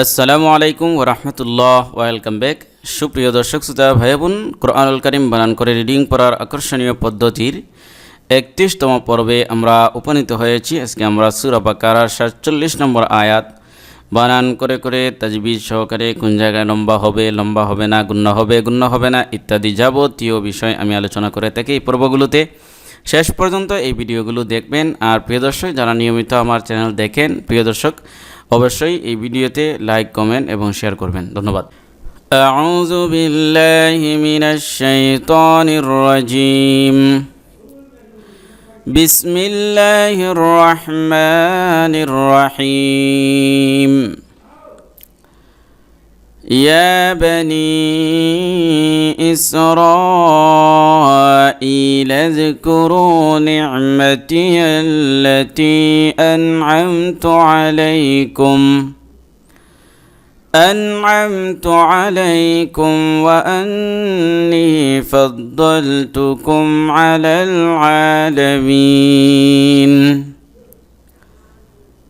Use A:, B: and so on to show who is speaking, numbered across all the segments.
A: আসসালামু আলাইকুম ওরহমতুল্লাহ ওয়েলকাম ব্যাক। সুপ্রিয় দর্শক, শ্রোতা ভাই বোন কোরআনুল করিম বানান করে রিডিং পড়ার আকর্ষণীয় পদ্ধতির একত্রিশতম পর্বে আমরা উপনীত হয়েছি। আজকে আমরা সুরা বাকারার সাতচল্লিশ নম্বর আয়াত বানান করে করে তাজবিজ সহকারে কোন জায়গায় লম্বা হবে লম্বা হবে না গুণ্য হবে গুণ্য হবে না ইত্যাদি যাবতীয় বিষয় আমি আলোচনা করে থাকি এই পর্বগুলোতে। শেষ পর্যন্ত এই ভিডিওগুলো দেখবেন। আর প্রিয় দর্শক, যারা নিয়মিত আমার চ্যানেল দেখেন, প্রিয় দর্শক অবশ্যই এই ভিডিওতে লাইক কমেন্ট এবং শেয়ার করবেন ধন্যবাদ أعوذ بالله من الشيطان الرجيم بسم الله الرحمن الرحيم يا بني إسرائيل اذكروا نعمتي التي أنعمت عليكم. أنعمت عليكم وأني فضلتكم على العالمين.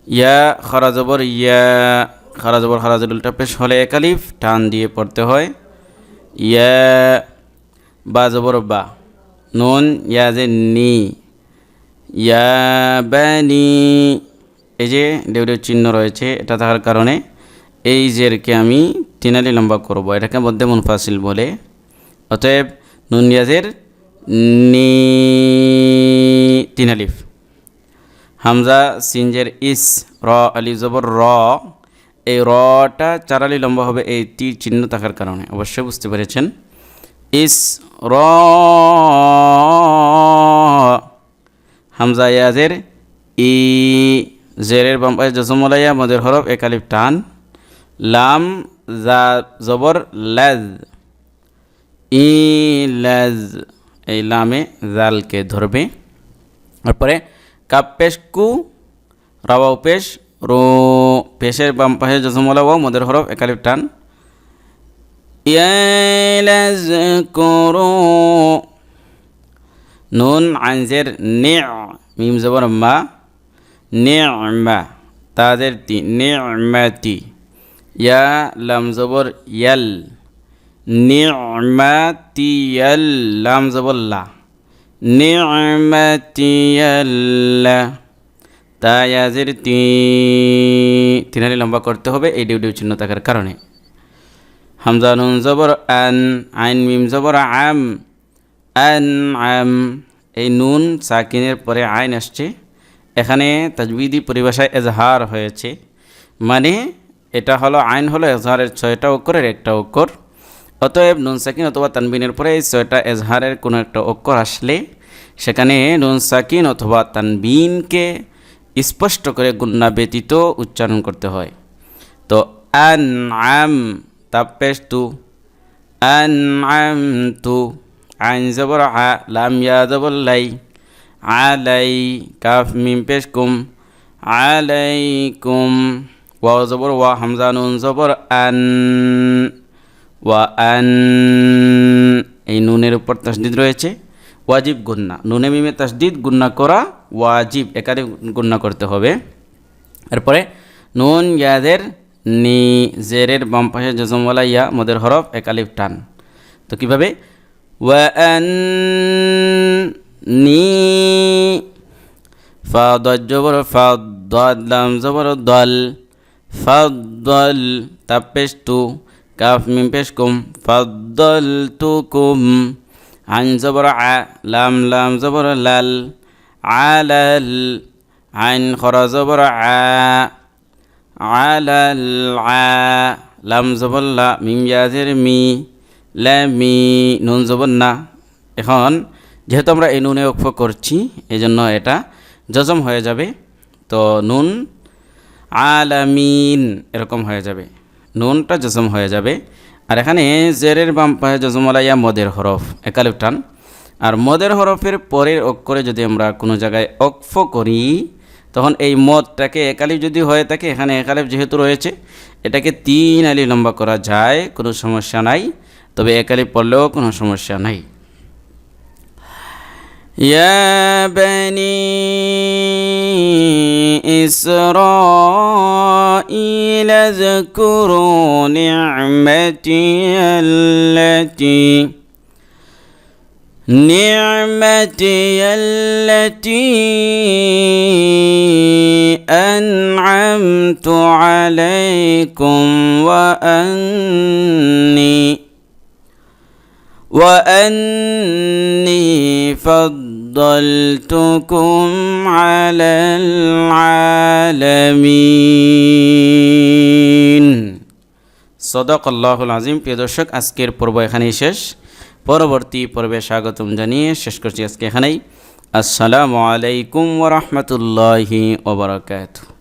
A: ইয়া খরাজবর ইয়া খরাজবর খরাজের উল্টা পেশ হলে একালিফ টান দিয়ে পড়তে হয়। ইয়া, বা জবর বা। নুন, ইয়া যে নি। ইয়া বানি এই যে ডেউডেউ চিহ্ন রয়েছে, এটা থাকার কারণে এই জেরকে আমি তিনালি লম্বা করব। এটাকে মধ্যে মুনফাসিল বলে। অতএব নুন ইয়াজের নি তিনালিফ হামজা সিনজের ইস, র আলি জবর র। এই রটা চারালি লম্বা হবে এই তীর চিহ্ন থাকার কারণে। অবশ্যই বুঝতে পেরেছেন? ইস র হামজা ইয়াজের ই জেরের বাম্পায় জসমলাইয়া মদের হরফ একালিফ টান। লাম, জা, জবর লাজ ই লাজ এই লামে জালকে ধরবে। তারপরে কাপ পেশ কু পেশ, রো পেশের বাম পাশে জসমলা ওয়াও মদের হরফ একালিফ টান। নুন আনজের নে মিম জবর মা নেমা তাদের তি নেমাতি ইয়া লাম জবর ইয়াল নি'মাতিয়াল লাম জবর লা। নি'মাতিয়াল্লা তা ইয়াজের তি তিনালি লম্বা করতে হবে, এই ডিউ ডিউ চিহ্ন থাকার কারণে। হামজা নুন জবর আন, আইন মিম জবর আম, আন, আম, এই নুন সাকিনের পরে আইন আসছে। এখানে তাজবিদি পরিভাষায় এজহার হয়েছে। মানে এটা হলো, আইন হলো এজহারের ছয়টা অক্ষরের একটা অক্ষর। অতএব নুন সাকিন অথবা তানবিনের পরে এই ছয়টা এজহারের কোনো একটা অক্ষর আসলে সেখানে নুন সাকিন অথবা তানবিনকে স্পষ্ট করে গুন্না ব্যতীত উচ্চারণ করতে হয়। তো আন আম তাপেশ তু আন আম তু আইন জবর আ, লাম ইয়া জবর লাই। আলাই কাফ মিম পেশ কুম আলাইকুম ওয়া জবর ওয়া, হামজা নুন জবর আন, ওয়া আন। এই নুনের উপর তসদিদ রয়েছে। ওয়াজিব গুন্না। নুনে মিমে তসদিদ গুন্না করা ওয়াজিব একারে গণ্য করতে হবে। এরপরে, নুন ইয়াদের নি, জেরের বাম পাশে জজমওয়ালা ইয়া, মদের হরফ একালিফ টান। তো কীভাবে? ওয়া আন নি ফাদ জবর জবর, দল ফাদল তাপেশ তু কাফ, মিম পেশ কুম ফাদল তু কুম আইন জবর আ, লাম লাম জবর লাল আইন খরা জবর আ। আলাল আ। লাম নুন জবর না। এখন যেহেতু আমরা এই নুনে অক্ষ করছি এই জন্য এটা জজম হয়ে যাবে। তো নুন আলামিন এরকম হয়ে যাবে। নুনটা জজম হয়ে যাবে। আর এখানে জেরের বাম পায়ে মদের হরফ একালিফ টান আর মদের হরফের পরের অক্ষরে যদি আমরা কোনো জায়গায় অক্ফ করি তখন এই মদটাকে একালিফ যদি হয়ে থাকে এখানে একালিফ যেহেতু রয়েছে এটাকে তিন আলি লম্বা করা যায় কোনো সমস্যা নাই তবে একালিফ পড়লেও কোনো সমস্যা নাই يا بني إسرائيل اذكروا نعمتي التي نعمتي التي أنعمت عليكم وأني وأني فضلتكم على العالمين সদক আল্লাহুল আজিম প্রিয় দর্শক আজকের পর্ব এখানেই শেষ পরবর্তী পর্বে স্বাগতম জানিয়ে শেষ করছি আজকে এখানেই। আসসালামু আলাইকুম ওরহমতুল্লাহি ওবরাকাতু